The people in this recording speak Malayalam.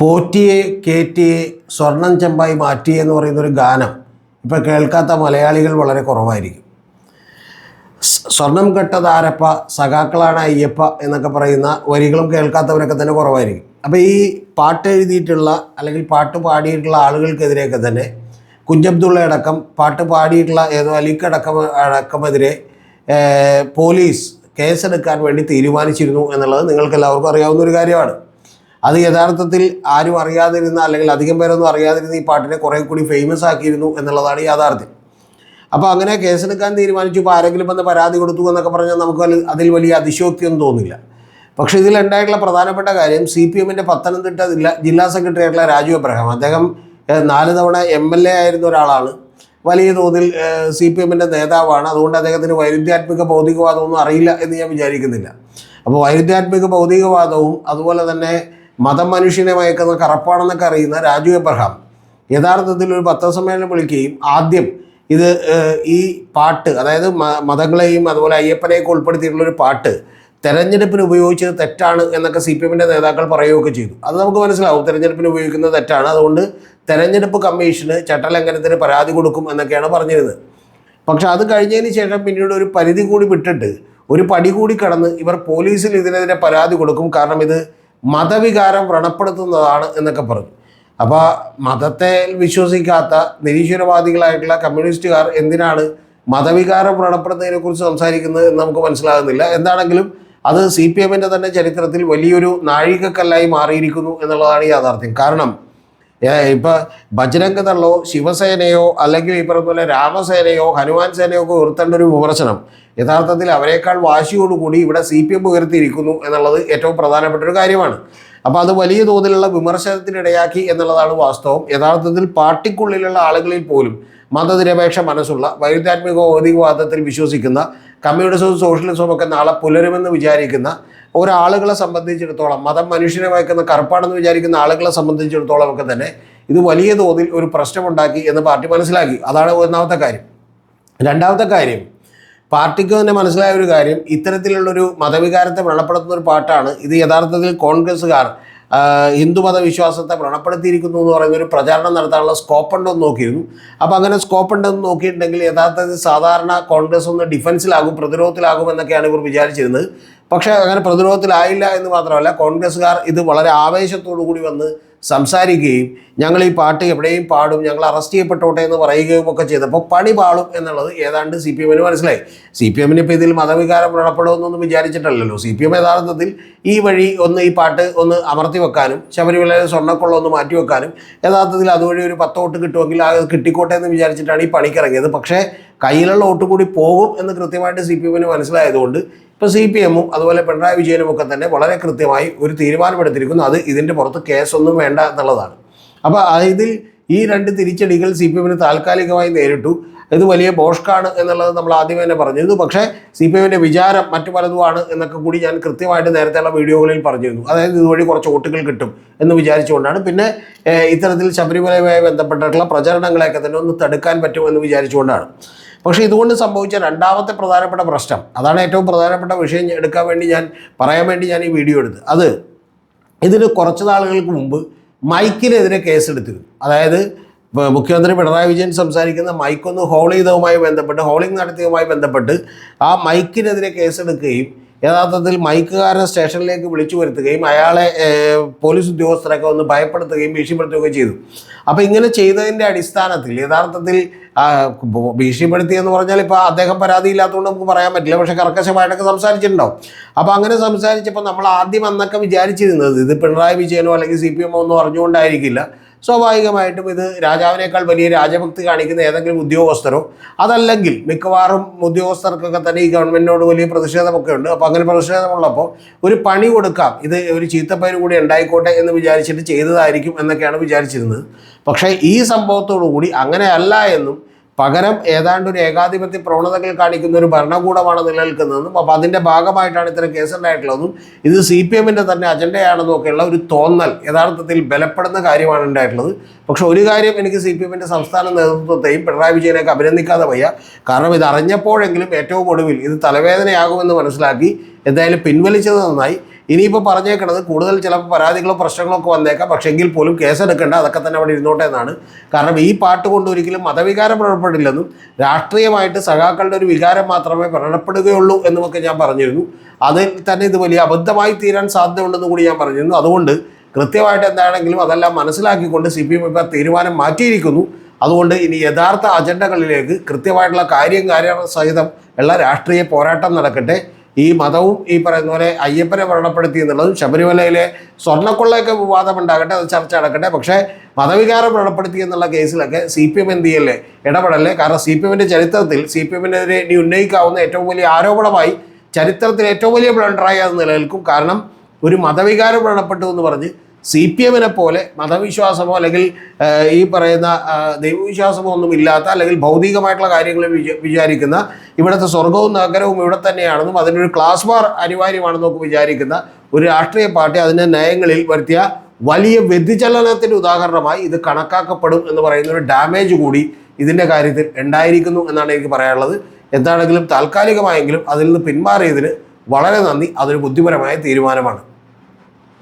പോറ്റിയെ കേറ്റിയെ സ്വർണം ചെമ്പായി മാറ്റിയെ എന്ന് പറയുന്ന ഒരു ഗാനം ഇപ്പോൾ കേൾക്കാത്ത മലയാളികൾ വളരെ കുറവായിരിക്കും. സ്വർണം കെട്ടതാരപ്പ സഖാക്കളാണ് അയ്യപ്പ എന്നൊക്കെ പറയുന്ന വരികളും കേൾക്കാത്തവരൊക്കെ തന്നെ കുറവായിരിക്കും. അപ്പോൾ ഈ പാട്ട് എഴുതിയിട്ടുള്ള അല്ലെങ്കിൽ പാട്ട് പാടിയിട്ടുള്ള ആളുകൾക്കെതിരെയൊക്കെ തന്നെ കുഞ്ചബ്ദുള്ള അടക്കം പാട്ട് പാടിയിട്ടുള്ള ഏതോ അലിക്കടക്കം അടക്കമെതിരെ പോലീസ് കേസെടുക്കാൻ വേണ്ടി തീരുമാനിച്ചിരുന്നു എന്നുള്ളത് നിങ്ങൾക്ക് എല്ലാവർക്കും അറിയാവുന്ന ഒരു കാര്യമാണ്. അത് യഥാർത്ഥത്തിൽ ആരും അറിയാതിരുന്ന അല്ലെങ്കിൽ അധികം പേരൊന്നും അറിയാതിരുന്ന ഈ പാട്ടിനെ കുറേ കൂടി ഫേമസ് ആക്കിയിരുന്നു എന്നുള്ളതാണ് യാഥാർത്ഥ്യം. അപ്പോൾ അങ്ങനെ കേസെടുക്കാൻ തീരുമാനിച്ചു ഇപ്പോൾ ആരെങ്കിലും വന്ന് പരാതി കൊടുത്തു എന്നൊക്കെ പറഞ്ഞാൽ നമുക്ക് അതിൽ- വലിയ അതിശോക്തിയൊന്നും തോന്നില്ല. പക്ഷേ ഇതിലുണ്ടായിട്ടുള്ള പ്രധാനപ്പെട്ട കാര്യം സി പി എമ്മിന്റെ പത്തനംതിട്ട ജില്ലാ ജില്ലാ സെക്രട്ടറി ആയിട്ടുള്ള രാജു അബ്രഹാം. അദ്ദേഹം നാല് തവണ എം എൽ എ ആയിരുന്ന ഒരാളാണ്. വലിയ തോതിൽ സി പി എമ്മിന്റെ നേതാവാണ്. അതുകൊണ്ട് അദ്ദേഹത്തിന് വൈരുദ്ധ്യാത്മിക ഭൗതികവാദമൊന്നും അറിയില്ല എന്ന് ഞാൻ വിചാരിക്കുന്നില്ല. അപ്പോൾ വൈരുദ്ധ്യാത്മിക ഭൗതികവാദവും അതുപോലെ തന്നെ മതം മനുഷ്യനെ മയക്കുന്ന കറപ്പാണെന്നൊക്കെ അറിയുന്ന രാജു എബ്രഹാം. യഥാർത്ഥത്തിൽ ഒരു പത്രസമ്മേളനം വിളിക്കുകയും ആദ്യം ഇത് ഈ പാട്ട് അതായത് മതങ്ങളെയും അതുപോലെ അയ്യപ്പനെയൊക്കെ ഉൾപ്പെടുത്തിയിട്ടുള്ള ഒരു പാട്ട് തെരഞ്ഞെടുപ്പിന് ഉപയോഗിച്ചത് തെറ്റാണ് എന്നൊക്കെ സി പി എമ്മിന്റെ നേതാക്കൾ പറയുകയൊക്കെ ചെയ്തു. അത് നമുക്ക് മനസ്സിലാവും. തെരഞ്ഞെടുപ്പിന് ഉപയോഗിക്കുന്നത് തെറ്റാണ്. അതുകൊണ്ട് തെരഞ്ഞെടുപ്പ് കമ്മീഷന് ചട്ടലംഘനത്തിന് പരാതി കൊടുക്കും എന്നൊക്കെയാണ് പറഞ്ഞിരുന്നത്. പക്ഷെ അത് കഴിഞ്ഞതിന് ശേഷം പിന്നീട് ഒരു പരിധി കൂടി വിട്ടിട്ട് ഒരു പടി കൂടി കടന്ന് ഇവർ പോലീസിൽ ഇതിനെതിരെ പരാതി കൊടുക്കും. കാരണം ഇത് മതവികാരം വ്രണപ്പെടുത്തുന്നതാണ് എന്നൊക്കെ പറഞ്ഞു. അപ്പോൾ മതത്തെ വിശ്വസിക്കാത്ത നിരീശ്വരവാദികളായിട്ടുള്ള കമ്മ്യൂണിസ്റ്റുകാർ എന്തിനാണ് മതവികാരം വ്രണപ്പെടുന്നതിനെ കുറിച്ച് സംസാരിക്കുന്നത് എന്ന് നമുക്ക് മനസ്സിലാകുന്നില്ല. എന്താണെങ്കിലും അത് സി പി എമ്മിന്റെ തന്നെ ചരിത്രത്തിൽ വലിയൊരു നാഴികക്കല്ലായി മാറിയിരിക്കുന്നു എന്നുള്ളതാണ് യാഥാർത്ഥ്യം. കാരണം ഇപ്പൊ ബജരംഗ ദളോ ശിവസേനയോ അല്ലെങ്കിൽ ഈ പറഞ്ഞ പോലെ രാമസേനയോ ഹനുമാൻ സേനയോ ഒക്കെ ഉയർത്തേണ്ട ഒരു വിമർശനം. യഥാർത്ഥത്തിൽ അവരെക്കാൾ വാശിയോടുകൂടി ഇവിടെ സി പി എം ഉയർത്തിയിരിക്കുന്നു എന്നുള്ളത് ഏറ്റവും പ്രധാനപ്പെട്ട ഒരു കാര്യമാണ്. അപ്പോൾ അത് വലിയ തോതിലുള്ള വിമർശനത്തിനിടയാക്കി എന്നുള്ളതാണ് വാസ്തവം. യഥാർത്ഥത്തിൽ പാർട്ടിക്കുള്ളിലുള്ള ആളുകളിൽ പോലും മതനിരപേക്ഷ മനസ്സുള്ള വൈരുദ്ധ്യാത്മിക ഭൗതികവാദത്തിൽ വിശ്വസിക്കുന്ന കമ്മ്യൂണിസവും സോഷ്യലിസവും ഒക്കെ നാളെ പുലരുമെന്ന് വിചാരിക്കുന്ന ഒരാളുകളെ സംബന്ധിച്ചിടത്തോളം മതം മനുഷ്യനെ വയ്ക്കുന്ന കറുപ്പാണെന്ന് വിചാരിക്കുന്ന ആളുകളെ സംബന്ധിച്ചിടത്തോളം ഒക്കെ തന്നെ ഇത് വലിയ തോതിൽ ഒരു പ്രശ്നമുണ്ടാക്കി എന്ന് പാർട്ടി മനസ്സിലാക്കി. അതാണ് ഒന്നാമത്തെ കാര്യം. രണ്ടാമത്തെ കാര്യം പാർട്ടിക്ക് തന്നെ മനസ്സിലായ ഒരു കാര്യം ഇത്തരത്തിലുള്ളൊരു മതവികാരത്തെ വ്രണപ്പെടുത്തുന്ന ഒരു പാട്ടാണ് ഇത്. യഥാർത്ഥത്തിൽ കോൺഗ്രസ്സുകാർ ഹിന്ദുമത വിശ്വാസത്തെ വ്രണപ്പെടുത്തിയിരിക്കുന്നു എന്ന് പറയുന്ന ഒരു പ്രചാരണം നടത്താനുള്ള സ്കോപ്പ് ഉണ്ടോ എന്ന് നോക്കിയിരുന്നു. അപ്പോൾ അങ്ങനെ സ്കോപ്പ് ഉണ്ടെന്ന് നോക്കിയിട്ടുണ്ടെങ്കിൽ യഥാർത്ഥത്തിൽ സാധാരണ കോൺഗ്രസ് ഒന്ന് ഡിഫൻസിലാകും പ്രതിരോധത്തിലാകും എന്നൊക്കെയാണ് ഇവർ വിചാരിച്ചിരുന്നത്. പക്ഷേ അങ്ങനെ പ്രതിരോധത്തിലായില്ല എന്ന് മാത്രമല്ല കോൺഗ്രസ്സുകാർ ഇത് വളരെ ആവേശത്തോടു കൂടി വന്ന് സംസാരിക്കുകയും ഞങ്ങൾ ഈ പാട്ട് എവിടെയും പാടും ഞങ്ങൾ അറസ്റ്റ് ചെയ്യപ്പെട്ടോട്ടെ എന്ന് പറയുകയും ഒക്കെ ചെയ്തപ്പോൾ പണി പാളും എന്നുള്ളത് ഏതാണ്ട് സി പി എമ്മിന് മനസ്സിലായി. സി പി എമ്മിന് ഇപ്പോൾ ഇതിൽ മതവികാരം വ്രണപ്പെടുമെന്നൊന്നും വിചാരിച്ചിട്ടല്ലല്ലോ. സി പി എം യഥാർത്ഥത്തിൽ ഈ വഴി ഒന്ന് ഈ പാട്ട് ഒന്ന് അമർത്തി വെക്കാനും ശബരിമലയിലെ സ്വർണക്കൊള്ള ഒന്ന് മാറ്റി വെക്കാനും യഥാർത്ഥത്തിൽ അതുവഴി ഒരു പത്ത് വോട്ട് കിട്ടുമെങ്കിൽ അത് കിട്ടിക്കോട്ടെ എന്ന് വിചാരിച്ചിട്ടാണ് ഈ പണിക്കിറങ്ങിയത് പക്ഷേ കയ്യിലുള്ള വോട്ട് കൂടി പോകും എന്ന് കൃത്യമായിട്ട് സി പി എമ്മിന് മനസ്സിലായതുകൊണ്ട് ഇപ്പോൾ സി പി എമ്മും അതുപോലെ പിണറായി വിജയനും ഒക്കെ തന്നെ വളരെ കൃത്യമായി ഒരു തീരുമാനമെടുത്തിരിക്കുന്നു. അത് ഇതിന്റെ പുറത്ത് കേസൊന്നും വേണ്ട എന്നുള്ളതാണ്. അപ്പോൾ ഇതിൽ ഈ രണ്ട് തിരിച്ചടികൾ സി പി എമ്മിന് താൽക്കാലികമായി നേരിട്ടു. ഇത് വലിയ ബോഷ്കാണ് എന്നുള്ളത് നമ്മൾ ആദ്യമേ തന്നെ പറഞ്ഞിരുന്നു. പക്ഷേ സി പി എമ്മിന്റെ വിചാരം മറ്റു പലതുമാണ് എന്നൊക്കെ കൂടി ഞാൻ കൃത്യമായിട്ട് നേരത്തെയുള്ള വീഡിയോകളിൽ പറഞ്ഞിരുന്നു. അതായത് ഇതുവഴി കുറച്ച് വോട്ടുകൾ കിട്ടും എന്ന് വിചാരിച്ചുകൊണ്ടാണ്. പിന്നെ ഇത്തരത്തിൽ ശബരിമലയുമായി ബന്ധപ്പെട്ടിട്ടുള്ള പ്രചരണങ്ങളെയൊക്കെ തന്നെ ഒന്ന് തടുക്കാൻ പറ്റുമെന്ന് വിചാരിച്ചുകൊണ്ടാണ്. പക്ഷേ ഇതുകൊണ്ട് സംഭവിച്ച രണ്ടാമത്തെ പ്രധാനപ്പെട്ട പ്രശ്നം അതാണ് ഏറ്റവും പ്രധാനപ്പെട്ട വിഷയം എടുക്കാൻ വേണ്ടി ഞാൻ പറയാൻ വേണ്ടി ഞാൻ ഈ വീഡിയോ എടുത്ത് അത് ഇതിന് കുറച്ച് നാളുകൾക്ക് മുമ്പ് മൈക്കിനെതിരെ കേസെടുത്തിരുന്നു. അതായത് മുഖ്യമന്ത്രി പിണറായി വിജയൻ സംസാരിക്കുന്ന മൈക്കൊന്ന് ഹോൾ ചെയ്തതുമായി ബന്ധപ്പെട്ട് ഹോളിംഗ് നടത്തിയതുമായി ബന്ധപ്പെട്ട് ആ മൈക്കിനെതിരെ കേസെടുക്കുകയും യഥാർത്ഥത്തിൽ മൈക്കുകാരനെ സ്റ്റേഷനിലേക്ക് വിളിച്ചു വരുത്തുകയും അയാളെ പോലീസ് ഉദ്യോഗസ്ഥരൊക്കെ ഒന്ന് ഭയപ്പെടുത്തുകയും ഭീഷണിപ്പെടുത്തുകയും ചെയ്തു. അപ്പോൾ ഇങ്ങനെ ചെയ്തതിന്റെ അടിസ്ഥാനത്തിൽ യഥാർത്ഥത്തിൽ ഭീഷണിപ്പെടുത്തിയെന്ന് പറഞ്ഞാൽ ഇപ്പോൾ അദ്ദേഹം പരാതിയില്ലാത്തതുകൊണ്ട് നമുക്ക് പറയാൻ പറ്റില്ല. പക്ഷേ കർക്കശമായിട്ടൊക്കെ സംസാരിച്ചിട്ടുണ്ടാവും അപ്പോൾ അങ്ങനെ സംസാരിച്ചപ്പോൾ നമ്മൾ ആദ്യം അന്നൊക്കെ വിചാരിച്ചിരുന്നത് ഇത് പിണറായി വിജയനോ അല്ലെങ്കിൽ സി പി എമ്മോ ഒന്നും അറിഞ്ഞുകൊണ്ടായിരിക്കില്ല. സ്വാഭാവികമായിട്ടും ഇത് രാജാവിനേക്കാൾ വലിയ രാജഭക്തി കാണിക്കുന്ന ഏതെങ്കിലും ഉദ്യോഗസ്ഥരോ അതല്ലെങ്കിൽ മിക്കവാറും ഉദ്യോഗസ്ഥർക്കൊക്കെ തന്നെ ഈ ഗവൺമെന്റിനോട് വലിയ പ്രതിഷേധമൊക്കെ ഉണ്ട്. അപ്പോൾ അങ്ങനെ പ്രതിഷേധമുള്ളപ്പോൾ ഒരു പണി കൊടുക്കാം. ഇത് ഒരു ചീത്തപ്പേര് കൂടി ഉണ്ടായിക്കോട്ടെ എന്ന് വിചാരിച്ചിട്ട് ചെയ്തതായിരിക്കും എന്നൊക്കെയാണ് വിചാരിച്ചിരുന്നത്. പക്ഷേ ഈ സംഭവത്തോടു കൂടി അങ്ങനെയല്ല എന്നും പകരം ഏതാണ്ട് ഒരു ഏകാധിപത്യ പ്രവണതകൾ കാണിക്കുന്ന ഒരു ഭരണകൂടമാണ് നിലനിൽക്കുന്നതെന്നും അപ്പോൾ അതിന്റെ ഭാഗമായിട്ടാണ് ഇത്തരം കേസുണ്ടായിട്ടുള്ളതെന്നും ഇത് സി പി എമ്മിന്റെ തന്നെ അജണ്ടയാണെന്നും ഒക്കെയുള്ള ഒരു തോന്നൽ യഥാർത്ഥത്തിൽ ബലപ്പെടുന്ന കാര്യമാണ് ഉണ്ടായിട്ടുള്ളത്. പക്ഷെ ഒരു കാര്യം എനിക്ക് സി പി എമ്മിന്റെ സംസ്ഥാന നേതൃത്വത്തെയും പിണറായി വിജയനെയൊക്കെ അഭിനന്ദിക്കാതെ വയ്യ. കാരണം ഇത് അറിഞ്ഞപ്പോഴെങ്കിലും ഏറ്റവും ഒടുവിൽ ഇത് തലവേദനയാകുമെന്ന് മനസ്സിലാക്കി എന്തായാലും പിൻവലിച്ചത് നന്നായി. ഇനിയിപ്പോൾ പറഞ്ഞേക്കണത് കൂടുതൽ ചിലപ്പോൾ പരാതികളോ പ്രശ്നങ്ങളോ ഒക്കെ വന്നേക്കാം. പക്ഷേ എങ്കിൽ പോലും കേസെടുക്കേണ്ട അതൊക്കെ തന്നെ അവിടെ ഇരുന്നോട്ടെ എന്നാണ്. കാരണം ഈ പാട്ട് കൊണ്ട് ഒരിക്കലും മതവികാരം പുറപ്പെടില്ലെന്നും രാഷ്ട്രീയമായിട്ട് സഖാക്കളുടെ ഒരു വികാരം മാത്രമേ പ്രകടപ്പെടുകയുള്ളൂ എന്നുമൊക്കെ ഞാൻ പറഞ്ഞിരുന്നു. അതിൽ തന്നെ ഇത് വലിയ അബദ്ധമായി തീരാൻ സാധ്യതയുണ്ടെന്ന് കൂടി ഞാൻ പറഞ്ഞിരുന്നു. അതുകൊണ്ട് കൃത്യമായിട്ട് എന്താണെങ്കിലും അതെല്ലാം മനസ്സിലാക്കിക്കൊണ്ട് സി പി എം ഇപ്പോൾ തീരുമാനം മാറ്റിയിരിക്കുന്നു. അതുകൊണ്ട് ഇനി യഥാർത്ഥ അജണ്ടകളിലേക്ക് കൃത്യമായിട്ടുള്ള കാര്യം കാര്യ സഹിതം ഉള്ള രാഷ്ട്രീയ പോരാട്ടം നടക്കട്ടെ. ഈ മതവും ഈ പറയുന്ന പോലെ അയ്യപ്പനെ വ്രണപ്പെടുത്തി എന്നുള്ളതും ശബരിമലയിലെ സ്വർണക്കൊള്ളയൊക്കെ വിവാദമുണ്ടാകട്ടെ അത് ചർച്ച നടക്കട്ടെ. പക്ഷേ മതവികാരം വ്രണപ്പെടുത്തി എന്നുള്ള കേസിലൊക്കെ സി പി എം എന്ത് ചെയ്യല്ലേ? ഇടപെടല്ലേ? കാരണം സി പി എമ്മിന്റെ ചരിത്രത്തിൽ സി പി എമ്മിനെതിരെ ഇനി ഉന്നയിക്കാവുന്ന ഏറ്റവും വലിയ ആരോപണമായി ചരിത്രത്തിൽ ഏറ്റവും വലിയ ബ്ലണ്ടറായി അത് നിലനിൽക്കും. കാരണം ഒരു മതവികാരം വ്രണപ്പെട്ടു എന്ന് പറഞ്ഞ് സി പി എമ്മിനെ പോലെ മതവിശ്വാസമോ അല്ലെങ്കിൽ ഈ പറയുന്ന ദൈവവിശ്വാസമോ ഒന്നും ഇല്ലാത്ത അല്ലെങ്കിൽ ഭൗതികമായിട്ടുള്ള കാര്യങ്ങൾ വിച- വിചാരിക്കുന്ന ഇവിടുത്തെ സ്വർഗവും നഗരവും ഇവിടെ തന്നെയാണെന്നും അതിനൊരു ക്ലാസ് ബാർ അനിവാര്യമാണെന്നും ഒക്കെ വിചാരിക്കുന്ന ഒരു രാഷ്ട്രീയ പാർട്ടി അതിന്റെ നയങ്ങളിൽ വരുത്തിയ വലിയ വ്യതിചലനത്തിന്റെ ഉദാഹരണമായി ഇത് കണക്കാക്കപ്പെടും എന്ന് പറയുന്ന ഒരു ഡാമേജ് കൂടി ഇതിന്റെ കാര്യത്തിൽ ഉണ്ടായിരിക്കുന്നു എന്നാണ് എനിക്ക് പറയാനുള്ളത്. എന്താണെങ്കിലും താൽക്കാലികമായെങ്കിലും അതിൽ നിന്ന് പിന്മാറിയതിന് വളരെ നന്ദി. അതൊരു ബുദ്ധിപരമായ തീരുമാനമാണ്.